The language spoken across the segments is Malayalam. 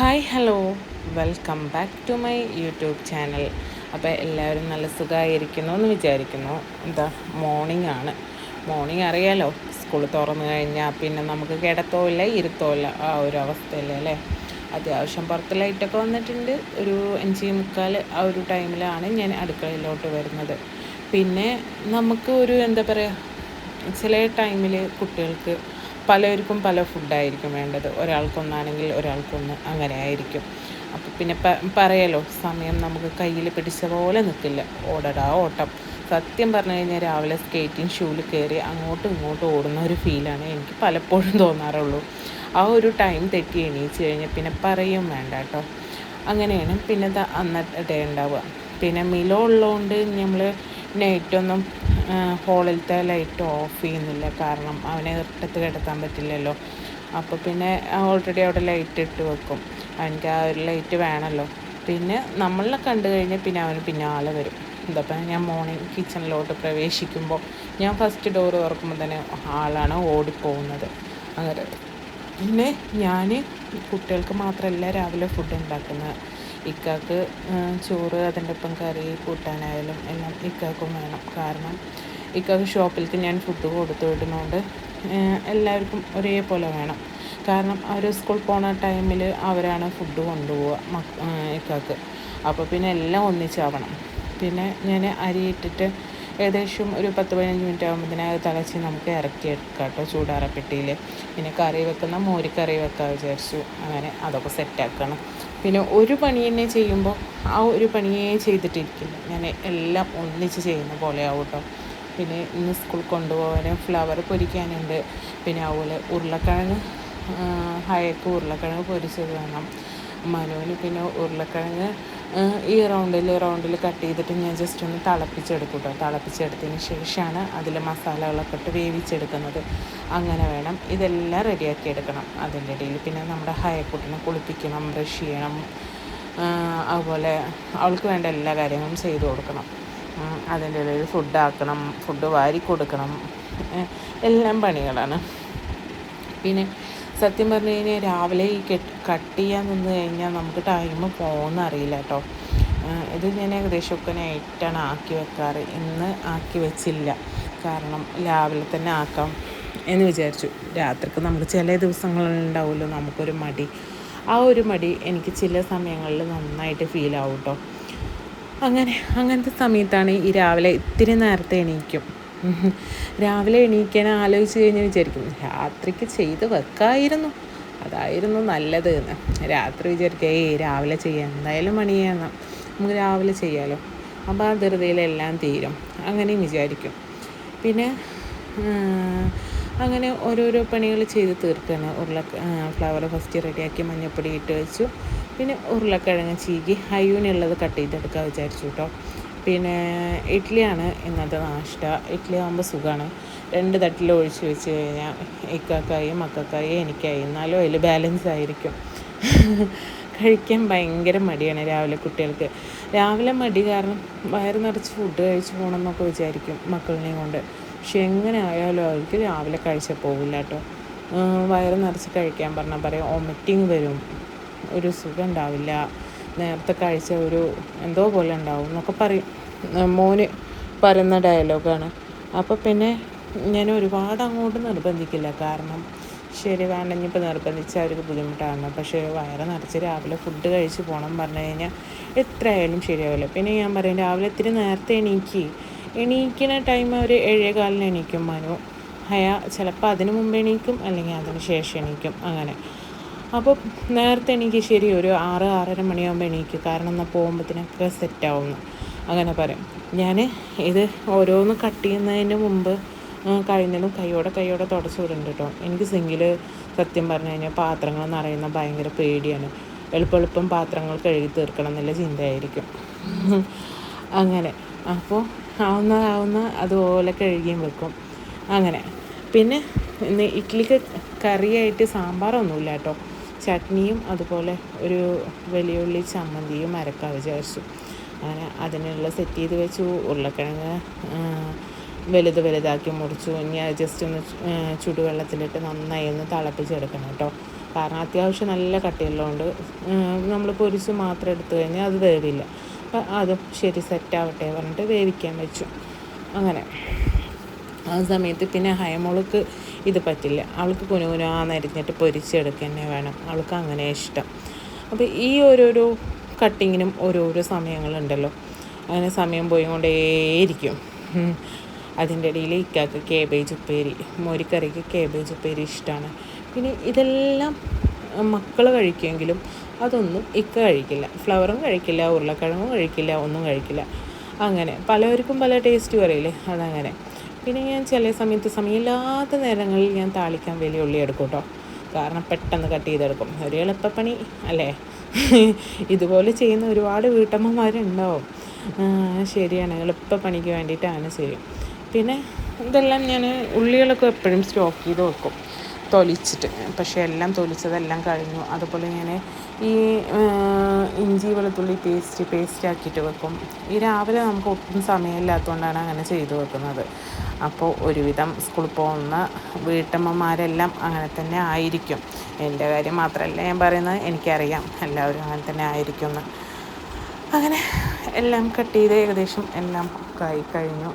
Hi hello. Welcome back to my YouTube channel. അപ്പോൾ എല്ലാവരും നല്ല സുഖമായിരിക്കുന്നു എന്ന് വിചാരിക്കുന്നു. എന്താ മോർണിംഗ് ആണ്. മോർണിംഗ് അറിയാലോ. സ്കൂൾ തുറന്നു കഴിഞ്ഞാൽ പിന്നെ നമുക്ക് കിടത്തോല്ല ഇരുത്തോയില്ല ആ ഒരു അവസ്ഥയല്ലേ അല്ലേ? അത്യാവശ്യം പുറത്ത് ലൈറ്റൊക്കെ വന്നിട്ടുണ്ട്. ഒരു അഞ്ച് മുക്കാൽ ആ ഒരു ടൈമിലാണ് ഞാൻ അടുക്കളയിലോട്ട് വരുന്നത്. പിന്നെ നമുക്ക് ഒരു എന്താ പറയുക ചില ടൈമിൽ കുട്ടികൾക്ക് പലർക്കും പല ഫുഡായിരിക്കും വേണ്ടത്. ഒരാൾക്കൊന്നാണെങ്കിൽ ഒരാൾക്കൊന്ന് അങ്ങനെ ആയിരിക്കും. അപ്പോൾ പിന്നെ പ പറയാലോ സമയം നമുക്ക് കയ്യിൽ പിടിച്ച പോലെ നിൽക്കില്ല ഓടടാ ഓട്ടം. സത്യം പറഞ്ഞു കഴിഞ്ഞാൽ രാവിലെ സ്കേറ്റിംഗ് ഷൂവിൽ കയറി അങ്ങോട്ടും ഇങ്ങോട്ടും ഓടുന്ന ഒരു ഫീലാണ് എനിക്ക് പലപ്പോഴും തോന്നാറുള്ളൂ. ആ ഒരു ടൈം തെറ്റി എണീച്ച് കഴിഞ്ഞാൽ പിന്നെ പറയും വേണ്ട കേട്ടോ. അങ്ങനെയാണ് പിന്നെ അന്നത്തെ ഡേ ഉണ്ടാവുക. പിന്നെ മിലോ ഉള്ളതുകൊണ്ട് നമ്മൾ നൈറ്റൊന്നും ഹോളിലത്തെ ലൈറ്റ് ഓഫ് ചെയ്യുന്നില്ല. കാരണം അവനെ ഇട്ടത്ത് കിടത്താൻ പറ്റില്ലല്ലോ. അപ്പോൾ പിന്നെ ഓൾറെഡി അവിടെ ലൈറ്റ് ഇട്ട് വെക്കും. അവനക്ക് ആ ഒരു ലൈറ്റ് വേണമല്ലോ പിന്നെ നമ്മളെ കണ്ടു കഴിഞ്ഞാൽ പിന്നെ അവന് പിന്നാലെ വരും. എന്തപ്പം ഞാൻ മോർണിംഗ് കിച്ചണിലോട്ട് പ്രവേശിക്കുമ്പോൾ ഞാൻ ഫസ്റ്റ് ഡോർ തുറക്കുമ്പോൾ തന്നെ ആളാണ് ഓടിപ്പോകുന്നത് അങ്ങനെ. പിന്നെ ഞാൻ കുട്ടികൾക്ക് മാത്രമല്ല രാവിലെ ഫുഡ് ഉണ്ടാക്കുന്നത്. ഇക്കാക്ക് ചോറ് അതിന്റെ ഒപ്പം കറി കൂട്ടാനായാലും എല്ലാം ഇക്കാക്കും വേണം. കാരണം ഇക്കാക്ക് ഷോപ്പിലേക്ക് ഞാൻ ഫുഡ് കൊടുത്തു വിടുന്നതുകൊണ്ട് എല്ലാവർക്കും ഒരേപോലെ വേണം. കാരണം അവർ സ്കൂൾ പോണ ടൈമിൽ അവരാണ് ഫുഡ് കൊണ്ടുപോവുക മക് ഇക്കാക്ക്. അപ്പോൾ പിന്നെ എല്ലാം ഒന്നിച്ചാവണം. പിന്നെ ഞാൻ അരി ഇട്ടിട്ട് ഏകദേശം ഒരു പത്ത് പതിനഞ്ച് മിനിറ്റ് ആകുമ്പോഴത്തേനും അത് തിളച്ച് നമുക്ക് ഇറക്കി എടുക്കാം കേട്ടോ ചൂടാറപ്പെട്ടിയിൽ പിന്നെ കറി വെക്കുന്ന മോരിക്കറി കറി വെക്കാൻ വിചാരിച്ചു. അങ്ങനെ അതൊക്കെ സെറ്റാക്കണം പിന്നെ ഒരു പണി തന്നെ ചെയ്യുമ്പോൾ ആ ഒരു പണിയേ ചെയ്തിട്ടിരിക്കില്ല. ഞാൻ എല്ലാം ഒന്നിച്ച് ചെയ്യുന്ന പോലെ ആവും കേട്ടോ പിന്നെ ഇന്ന് സ്കൂൾ കൊണ്ടുപോകാനും ഫ്ലവർ പൊരിക്കാനുണ്ട്. പിന്നെ അതുപോലെ ഉരുളക്കിഴങ്ങ് ഹയക്ക് ഉരുളക്കിഴങ്ങ് പൊരിച്ചത് വേണം. മനുവിന് പിന്നെ ഉരുളക്കിഴങ്ങ് ഈ റൗണ്ടിൽ റൗണ്ടിൽ കട്ട് ചെയ്തിട്ട് ഞാൻ ജസ്റ്റ് ഒന്ന് തിളപ്പിച്ചെടുക്കും കേട്ടോ തിളപ്പിച്ചെടുത്തതിന് ശേഷമാണ് അതിൽ മസാലകളൊക്കെ ഇട്ട് വേവിച്ചെടുക്കുന്നത്. അങ്ങനെ വേണം ഇതെല്ലാം റെഡിയാക്കി എടുക്കണം. അതിന്റെ ഇടയിൽ പിന്നെ നമ്മുടെ ഹയക്കുട്ടിനെ കുളിപ്പിക്കണം ബ്രഷ് ചെയ്യണം. അതുപോലെ അവൾക്ക് വേണ്ട എല്ലാ കാര്യങ്ങളും ചെയ്തു കൊടുക്കണം. അതിന്റെ ഇടയിൽ ഫുഡാക്കണം ഫുഡ് വാരി കൊടുക്കണം. എല്ലാം പണികളാണ്. പിന്നെ സത്യം പറഞ്ഞു കഴിഞ്ഞാൽ രാവിലെ ഈ കെട്ട് കട്ട് ചെയ്യാൻ നിന്ന് കഴിഞ്ഞാൽ നമുക്ക് ടൈം പോകുന്ന അറിയില്ല കേട്ടോ ഇത് ഞാൻ ഏകദേശം ഒക്കെ നൈറ്റാണ് ആക്കി വെക്കാറ്. ഇന്ന് ആക്കി വെച്ചില്ല. കാരണം രാവിലെ തന്നെ ആക്കാം എന്ന് വിചാരിച്ചു. രാത്രിക്ക് നമുക്ക് ചില ദിവസങ്ങളുണ്ടാവുമല്ലോ നമുക്കൊരു മടി. ആ ഒരു മടി എനിക്ക് ചില സമയങ്ങളിൽ നന്നായിട്ട് ഫീൽ ആവും കേട്ടോ അങ്ങനെ അങ്ങനത്തെ സമയത്താണ് ഈ രാവിലെ ഇത്തിരി നേരത്തെ എണീക്കും. രാവിലെ എണീക്കാൻ ആലോചിച്ച് കഴിഞ്ഞ് വിചാരിക്കും രാത്രിക്ക് ചെയ്ത് വെക്കായിരുന്നു. അതായിരുന്നു നല്ലത് എന്ന്. രാത്രി വിചാരിക്കുക ഏയ് രാവിലെ ചെയ്യാം എന്തായാലും മണിയാണ് നമുക്ക് രാവിലെ ചെയ്യാമല്ലോ അപ്പോൾ ആ ധൃതിയിലെല്ലാം തീരും. അങ്ങനെയും വിചാരിക്കും. പിന്നെ അങ്ങനെ ഓരോരോ പണികൾ ചെയ്ത് തീർക്കാണ്. ഉരുള ഫ്ലവർ ഫസ്റ്റ് റെഡിയാക്കി മഞ്ഞൾപ്പൊടി ഇട്ട് വെച്ചു. പിന്നെ ഉരുളക്കിഴങ്ങ് ചീകി ഹൈവിനുള്ളത് കട്ട് ചെയ്തെടുക്കാൻ വിചാരിച്ചു കേട്ടോ പിന്നെ ഇഡ്ഡലിയാണ് ഇന്നത്തെ നാഷ്ട ഇഡ്ഡലി ആകുമ്പോൾ സുഖമാണ് രണ്ട് തട്ടിൽ ഒഴിച്ച് വെച്ച് കഴിഞ്ഞാൽ ഇക്കാക്കായും മക്കൾക്കായും എനിക്കായി. എന്നാലും അതിൽ ബാലൻസ് ആയിരിക്കും. കഴിക്കാൻ ഭയങ്കര മടിയാണ് രാവിലെ കുട്ടികൾക്ക്. രാവിലെ മടി കാരണം വയറ് നിറച്ച് ഫുഡ് കഴിച്ച് പോകണമെന്നൊക്കെ വിചാരിക്കും മക്കളിനെയും കൊണ്ട്. പക്ഷെ എങ്ങനെ ആയാലും അവർക്ക് രാവിലെ കഴിച്ചാൽ പോകില്ല കേട്ടോ. വയറ് നിറച്ച് കഴിക്കാൻ പറഞ്ഞാൽ പറയും ഒമിറ്റിങ് വരും. ഒരു സുഖം ഉണ്ടാവില്ല. നേരത്തെ കഴിച്ച ഒരു എന്തോ പോലെ ഉണ്ടാവും എന്നൊക്കെ പറയും. മോന് പറയുന്ന ഡയലോഗാണ്. അപ്പോൾ പിന്നെ ഞാൻ ഒരുപാട് അങ്ങോട്ട് നിർബന്ധിക്കില്ല. കാരണം ശരി വേണ്ട ഇനിയിപ്പോൾ നിർബന്ധിച്ചാൽ അവർക്ക് ബുദ്ധിമുട്ടാണ്. പക്ഷേ വയറ് നിറച്ച് രാവിലെ ഫുഡ് കഴിച്ച് പോകണം പറഞ്ഞു കഴിഞ്ഞാൽ എത്രയായാലും ശരിയാവില്ല. പിന്നെ ഞാൻ പറയും രാവിലെ ഇത്തിരി നേരത്തെ എണീക്കി. എണീക്കുന്ന ടൈം ഒരു ഏഴേകാലിന് എണീക്കും മനു. അയാ ചിലപ്പോൾ അതിന് മുമ്പ് എണീക്കും അല്ലെങ്കിൽ അതിന് ശേഷം എണീക്കും അങ്ങനെ. അപ്പോൾ നേരത്തെ എനിക്ക് ശരി ഒരു ആറ് ആറര മണിയാകുമ്പോൾ എണീക്കും. കാരണം എന്നാൽ പോകുമ്പോഴത്തേനൊക്കെ സെറ്റാവുന്നു അങ്ങനെ പറയും. ഞാൻ ഇത് ഓരോന്ന് കട്ട് ചെയ്യുന്നതിന് മുമ്പ് കഴിഞ്ഞതും കൈയോടെ കൈയോടെ തുടച്ച് വിടുന്നുണ്ട് കേട്ടോ എനിക്ക് സിങ്കിൽ സത്യം പറഞ്ഞു കഴിഞ്ഞാൽ പാത്രങ്ങൾ നിറയുന്ന ഭയങ്കര പേടിയാണ്. എളുപ്പം എളുപ്പം പാത്രങ്ങൾ കഴുകി തീർക്കണം എന്നുള്ള ചിന്തയായിരിക്കും. അങ്ങനെ. അപ്പോൾ ആവുന്ന ആവുന്ന അതുപോലെ കഴുകിയും വെക്കും. അങ്ങനെ. പിന്നെ ഇന്ന് ഇഡ്ഡലിക്ക് കറിയായിട്ട് സാമ്പാറൊന്നുമില്ല കേട്ടോ ചട്നിയും അതുപോലെ ഒരു വലിയുള്ളി ചമ്മന്തിയും അരക്കാൻ വിചാരിച്ചു. അങ്ങനെ അതിനുള്ള സെറ്റ് ചെയ്ത് വെച്ചു. ഉരുളക്കിഴങ്ങ് വലുത് വലുതാക്കി മുറിച്ചു. ഇനി അത് ജസ്റ്റ് ഒന്ന് ചുടുവെള്ളത്തിലിട്ട് നന്നായി ഒന്ന് തിളപ്പിച്ചെടുക്കണം കേട്ടോ. കാരണം അത്യാവശ്യം നല്ല കട്ടിയുള്ളതുകൊണ്ട് നമ്മൾ പൊരിച്ച് മാത്രം എടുത്തു കഴിഞ്ഞാൽ അത് വേവില്ല. അപ്പം അത് ശരി സെറ്റാവട്ടെ പറഞ്ഞിട്ട് വേവിക്കാൻ വെച്ചു. അങ്ങനെ. ആ സമയത്ത് പിന്നെ ഹയമോൾക്ക് ഇത് പറ്റില്ല. അവൾക്ക് കുനുകുനാന്നരിഞ്ഞിട്ട് പൊരിച്ചെടുക്കുക തന്നെ വേണം. അവൾക്ക് അങ്ങനെ ഇഷ്ടം. അപ്പോൾ ഈ ഓരോരോ കട്ടിങ്ങിനും ഓരോരോ സമയങ്ങളുണ്ടല്ലോ. അങ്ങനെ സമയം പോയിക്കൊണ്ടേയിരിക്കും. അതിന്റെ ഇടയിൽ ഇക്കാക്ക് കേബേജ് ഉപ്പേരി മോരിക്കറിക്ക് കേബേജ് ഉപ്പേരി ഇഷ്ടമാണ് പിന്നെ ഇതെല്ലാം മക്കൾ കഴിക്കുമെങ്കിലും അതൊന്നും ഇക്ക കഴിക്കില്ല. ഫ്ലവറും കഴിക്കില്ല ഉരുളക്കിഴങ്ങും കഴിക്കില്ല ഒന്നും കഴിക്കില്ല. അങ്ങനെ പലവർക്കും പല ടേസ്റ്റ് പറയില്ലേ? അതങ്ങനെ. പിന്നെ ഞാൻ ചില സമയത്ത് സമയമില്ലാത്ത നേരങ്ങളിൽ ഞാൻ താളിക്കാൻ വലിയ ഉള്ളി എടുക്കും കേട്ടോ. കാരണം പെട്ടെന്ന് കട്ട് ചെയ്തെടുക്കും. ഒരു എളുപ്പപ്പണി അല്ലേ? ഇതുപോലെ ചെയ്യുന്ന ഒരുപാട് വീട്ടമ്മമാരുണ്ടാവും. ശരിയാണ്. എളുപ്പപ്പണിക്ക് വേണ്ടിയിട്ടാണ് ചെയ്യും. പിന്നെ ഇതെല്ലാം ഞാൻ ഉള്ളികളൊക്കെ എപ്പോഴും സ്റ്റോക്ക് ചെയ്ത് വെക്കും. തൊലിച്ചിട്ട്. പക്ഷേ എല്ലാം തൊലിച്ചതെല്ലാം കഴിഞ്ഞു. അതുപോലെ ഞാൻ ഈ ഇഞ്ചി വെളുത്തുള്ളി പേസ്റ്റ് പേസ്റ്റ് ആക്കിയിട്ട് വെക്കും. ഈ രാവിലെ നമുക്ക് ഒട്ടും സമയമില്ലാത്തതുകൊണ്ടാണ് അങ്ങനെ ചെയ്തു വെക്കുന്നത്. അപ്പോൾ ഒരുവിധം സ്കൂളിൽ പോകുന്ന വീട്ടമ്മമാരെല്ലാം അങ്ങനെ തന്നെ ആയിരിക്കും. എന്റെ കാര്യം മാത്രമല്ല ഞാൻ പറയുന്നത് എനിക്കറിയാം. എല്ലാവരും അങ്ങനെ തന്നെ ആയിരിക്കും അങ്ങനെ എല്ലാം കട്ട് ചെയ്ത് ഏകദേശം എല്ലാം ആയി കഴിഞ്ഞു.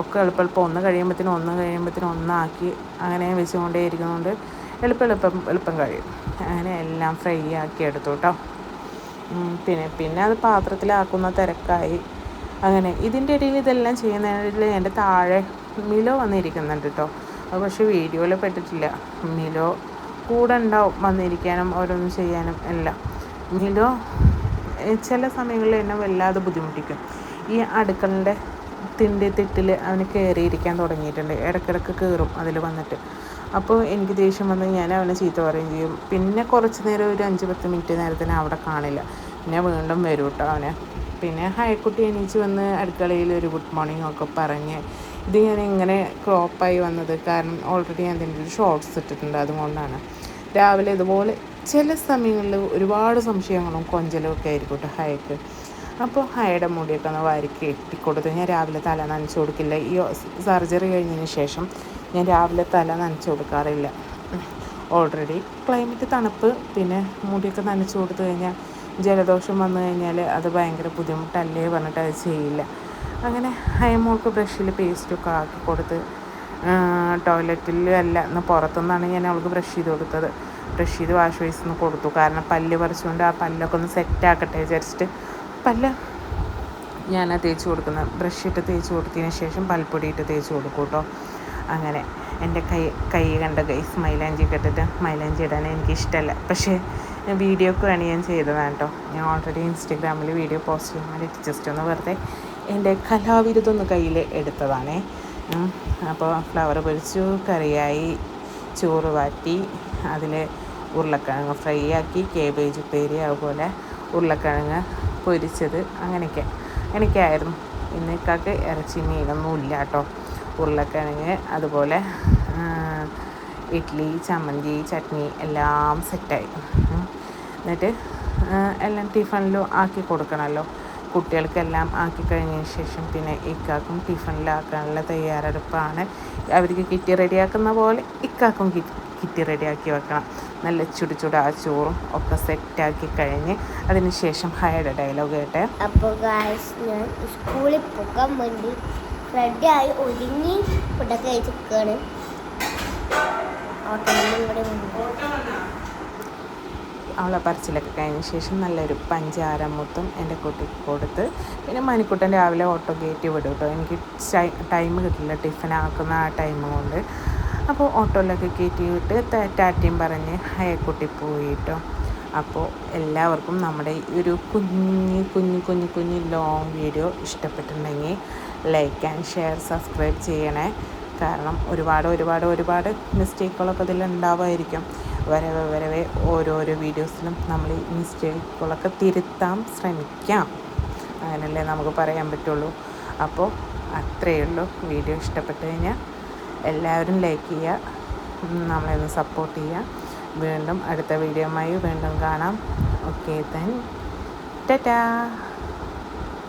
ഒക്കെ എളുപ്പെളുപ്പം ഒന്ന് കഴിയുമ്പോഴത്തേനും ഒന്ന് കഴിയുമ്പോഴത്തേനും ഒന്നാക്കി അങ്ങനെ വെച്ചുകൊണ്ടേ ഇരിക്കുന്നതുകൊണ്ട് എളുപ്പം എളുപ്പം എളുപ്പം കഴിയും. അങ്ങനെ എല്ലാം ഫ്രൈ ആക്കി എടുത്തു കേട്ടോ പിന്നെ പിന്നെ അത് പാത്രത്തിലാക്കുന്ന തിരക്കായി. അങ്ങനെ ഇതിന്റെ ഇടയിൽ ഇതെല്ലാം ചെയ്യുന്നതിൽ എന്റെ താഴെ മിലോ വന്നിരിക്കുന്നുണ്ട് കേട്ടോ അത് പക്ഷേ വീഡിയോയിൽ പെട്ടിട്ടില്ല. മിലോ കൂടെ ഉണ്ടാവും വന്നിരിക്കാനും ഓരോന്നും ചെയ്യാനും എല്ലാം. മിലോ ചില സമയങ്ങളിൽ എന്നെ വല്ലാതെ ബുദ്ധിമുട്ടിക്കും. ഈ അടുക്കളന്റെ തിണ്ടി തിട്ടിൽ അവന് കയറിയിരിക്കാൻ തുടങ്ങിയിട്ടുണ്ട്. ഇടയ്ക്കിടയ്ക്ക് കയറും അതിൽ വന്നിട്ട്. അപ്പോൾ എനിക്ക് ദേഷ്യം വന്ന് ഞാൻ അവനെ ചീത്ത പറയുകയും ചെയ്യും. പിന്നെ കുറച്ച് നേരം ഒരു അഞ്ച് പത്ത് മിനിറ്റ് നേരത്തിന് അവിടെ കാണില്ല. പിന്നെ വീണ്ടും വരും കേട്ടോ അവനെ. പിന്നെ ഹയക്കുട്ടി എണീച്ച് വന്ന് അടുക്കളയിൽ ഒരു ഗുഡ് മോർണിംഗ് ഒക്കെ പറഞ്ഞ്. ഇത് ഞാൻ ഇങ്ങനെ ക്രോപ്പായി വന്നത് കാരണം ഓൾറെഡി ഞാൻ അതിന്റെ ഒരു ഷോർട്ട്സ് ഇട്ടിട്ടുണ്ട് അതുകൊണ്ടാണ്. രാവിലെ ഇതുപോലെ ചില സമയങ്ങളിൽ ഒരുപാട് സംശയങ്ങളും കൊഞ്ചലും ഒക്കെ ആയിരിക്കും കേട്ടോ ഹയക്ക് അപ്പോൾ ഹൈഡ മുടിയൊക്കെ ഒന്ന് വാരി കെട്ടിക്കൊടുത്ത് ഞാൻ രാവിലെ തല നനച്ചു കൊടുക്കില്ല. ഈ സർജറി കഴിഞ്ഞതിന് ശേഷം ഞാൻ രാവിലെ തല നനച്ചു കൊടുക്കാറില്ല. ഓൾറെഡി ക്ലൈമറ്റ് തണുപ്പ് പിന്നെ മുടിയൊക്കെ നനച്ചു കൊടുത്തു കഴിഞ്ഞാൽ ജലദോഷം വന്നു കഴിഞ്ഞാൽ അത് ഭയങ്കര ബുദ്ധിമുട്ടല്ലേ പറഞ്ഞിട്ട് അത് ചെയ്യില്ല. അങ്ങനെ അയമോൾക്ക് ബ്രഷിൽ പേസ്റ്റൊക്കെ ആക്കി കൊടുത്ത് ടോയ്ലറ്റിൽ അല്ല എന്ന് പുറത്തുനിന്നാണ് ഞാൻ അവൾക്ക് ബ്രഷ് ചെയ്ത് കൊടുത്തത്. ബ്രഷ് ചെയ്ത് വാഷ് ബേസിൽ നിന്ന് കൊടുത്തു. കാരണം പല്ല് പറിച്ചുകൊണ്ട് ആ പല്ലൊക്കെ ഒന്ന് സെറ്റാക്കട്ടെ വിചാരിച്ചിട്ട് പല്ല്? ഞാൻ തേച്ച് കൊടുക്കുന്ന ബ്രഷ് ഇട്ട് തേച്ച് കൊടുത്തതിന് ശേഷം പൽപ്പൊടി ഇട്ട് തേച്ച് കൊടുക്കും കേട്ടോ. അങ്ങനെ എന്റെ കൈ കൈ കണ്ട കൈ മൈലാഞ്ചി കെട്ടിട്ട് മൈലാഞ്ചി ഇടാൻ എനിക്കിഷ്ടമല്ല പക്ഷേ ഞാൻ വീഡിയോക്ക് വേണ്ടി ഞാൻ ചെയ്തതാണ് കേട്ടോ. ഞാൻ ഓൾറെഡി ഇൻസ്റ്റഗ്രാമിൽ വീഡിയോ പോസ്റ്റ് ചെയ്യാൻ വേണ്ടി ജസ്റ്റ് ഒന്ന് വെറുതെ എന്റെ കലാവിരുദ്ധം ഒന്ന് കയ്യിൽ എടുത്തതാണേ. അപ്പോൾ ഫ്ലവർ പൊരിച്ചു കറിയായി ചോറ് വാറ്റി അതിൽ ഉരുളക്കിഴങ്ങ് ഫ്രൈ ആക്കി കേബേജ് ഉപ്പേരി അതുപോലെ ഉരുളക്കിഴങ്ങ് പൊരിച്ചത്. അങ്ങനെയൊക്കെ. അങ്ങനെയൊക്കെയായിരുന്നു. ഇന്ന് ഇക്കാക്ക് ഇറച്ചി മീനൊന്നും ഇല്ല കേട്ടോ. ഉരുളക്കിഴങ്ങ് അതുപോലെ ഇഡ്ഡലി ചമ്മന്തി ചട്നി എല്ലാം സെറ്റായി. എന്നിട്ട് എല്ലാം ടിഫണിലും ആക്കി കൊടുക്കണമല്ലോ. കുട്ടികൾക്കെല്ലാം ആക്കി കഴിഞ്ഞതിന് ശേഷം പിന്നെ ഇക്കാക്കും ടിഫണിലാക്കാനുള്ള തയ്യാറെടുപ്പാണ്. അവർക്ക് കിറ്റി റെഡിയാക്കുന്ന പോലെ ഇക്കാക്കും കിറ്റി റെഡിയാക്കി വെക്കണം. നല്ല ചുടു ചുടാ ചോറും ഒക്കെ സെറ്റ് സെറ്റാക്കി കഴിഞ്ഞ് അതിനുശേഷം ഹയയുടെ ഡയലോഗ് കേട്ടെ. അപ്പോൾ ഞാൻ സ്കൂളിൽ പോകാൻ വേണ്ടി റെഡിയായി ഒരുങ്ങി ഫുഡൊക്കെ കഴിച്ചിരിക്കുകയാണ് അവളെ പറച്ചിലൊക്കെ കഴിഞ്ഞ ശേഷം നല്ലൊരു പഞ്ചാര മുത്തും എന്റെ കുട്ടിക്ക് കൊടുത്ത് പിന്നെ മണിക്കുട്ടൻ രാവിലെ ഓട്ടോ കയറ്റി വിടും കേട്ടോ എനിക്ക് ടൈം കിട്ടില്ല ടിഫിൻ ആക്കുന്ന ആ ടൈം കൊണ്ട്. അപ്പോൾ ഓട്ടോയിലൊക്കെ കയറ്റി വിട്ട് ടാറ്റയും പറഞ്ഞ് ഹയക്കുട്ടി പോയിട്ടോ. അപ്പോൾ എല്ലാവർക്കും നമ്മുടെ ഒരു കുഞ്ഞ് കുഞ്ഞ് കുഞ്ഞ് കുഞ്ഞ് ലോങ് വീഡിയോ ഇഷ്ടപ്പെട്ടിട്ടുണ്ടെങ്കിൽ ലൈക്ക് ആൻഡ് ഷെയർ സബ്സ്ക്രൈബ് ചെയ്യണേ. കാരണം ഒരുപാട് ഒരുപാട് ഒരുപാട് മിസ്റ്റേക്കുകളൊക്കെ ഇതിൽ ഉണ്ടാവുമായിരിക്കും. വരവെ വരവെ ഓരോരോ വീഡിയോസിലും നമ്മൾ ഈ മിസ്റ്റേക്കുകളൊക്കെ തിരുത്താൻ ശ്രമിക്കാം. അങ്ങനല്ലേ നമുക്ക് പറയാൻ പറ്റുള്ളൂ. അപ്പോൾ അത്രയേ ഉള്ളൂ. വീഡിയോ ഇഷ്ടപ്പെട്ടു കഴിഞ്ഞാൽ എല്ലാവരും ലൈക്ക് ചെയ്യുക. നമ്മളെ ഒന്ന് സപ്പോർട്ട് ചെയ്യുക. വീണ്ടും അടുത്ത വീഡിയോയുമായി വീണ്ടും കാണാം. ഓക്കെ താൻ ടാറ്റാ